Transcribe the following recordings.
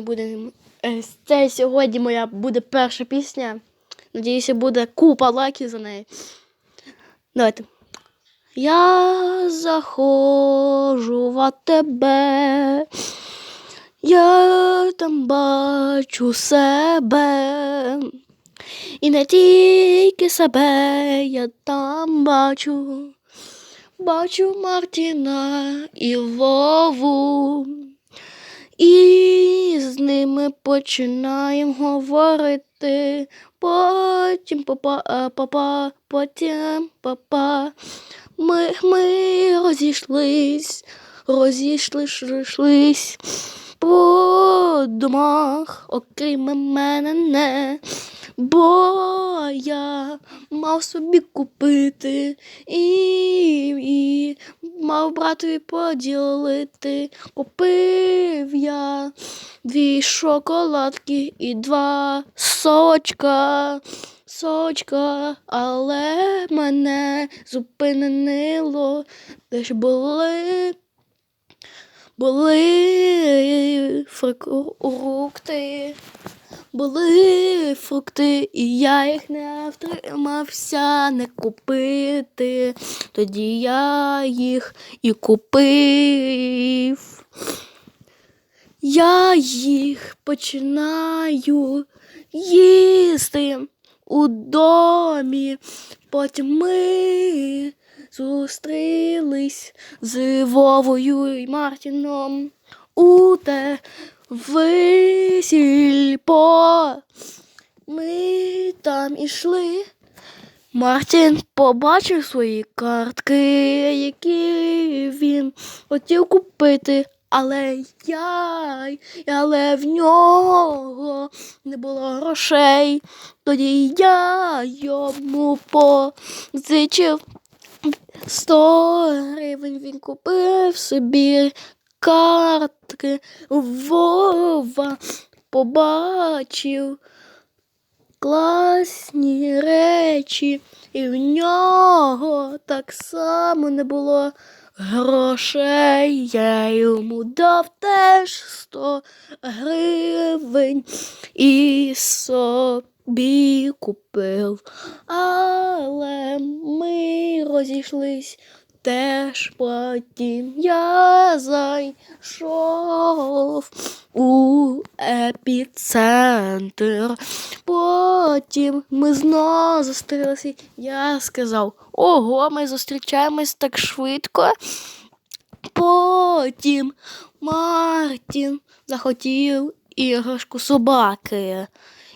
І буде е, це сьогодні моя буде перша пісня. Надіюся, буде купа лайків за неї. Давайте. Я заходжу в АТБ, я там бачу себе. І не тільки себе я там бачу, бачу Мартіна і Вову. І з ними починаємо говорити. Потім папа, папа, потім папа. Ми, ми розійшлись, розійшлись по домах, окрім мене не. Бо я мав собі купити і, і мав братові поділити. Купив я дві шоколадки і два сочка. Сочка, але мене зупинило, де ж були, були фрукти, були фрукти, і я їх не втримався не купити. Тоді я їх і купив. Я їх починаю їсти у домі. Потім ми зустрілись з Вовою і Мартіном у те весільпо. Ми там ішли. Мартін побачив свої картки, які він хотів купити, але я, але в нього не було грошей. Тоді я йому позичив сто гривень. Він купив собі картки. Вова побачив класні речі, і в нього так само не було грошей. Я йому дав теж сто гривень і собі купив. Але ми розійшлись. Теж потім я зайшов у епіцентр. Потім ми знову зустрілися. Я сказав: ого, ми зустрічаємось так швидко. Потім Мартін захотів іграшку собаки.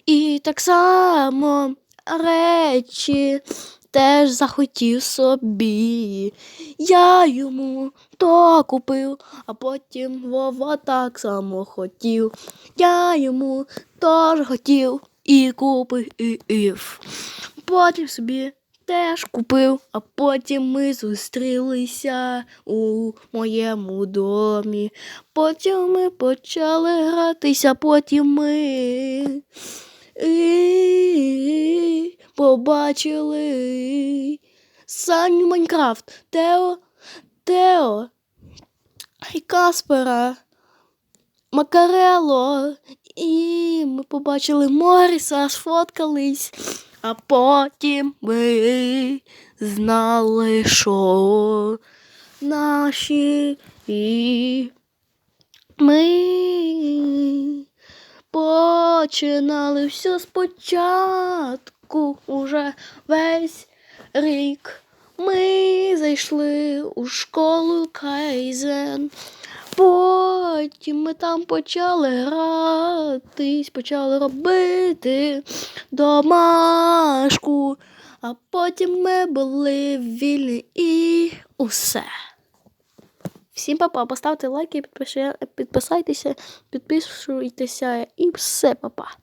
І так само речі теж захотів собі. Я йому то купив, а потім Вова так само хотів. Я йому теж хотів і купив і ів. Потім собі теж купив, а потім ми зустрілися у моєму домі. Потім ми почали гратися, потім ми і побачили. Саню Майнкрафт, Тео, Тео і Каспера, Макарело. І ми побачили Моріса, сфоткались, а потім ми знали, що наші і ми починали все спочатку уже весь рік. Ми зайшли у школу Кайзен. Потім ми там почали гратись, почали робити домашку, а потім ми були вільні і усе. Всім папа, поставте лайки, підписайтеся, підписуйтеся і все, папа.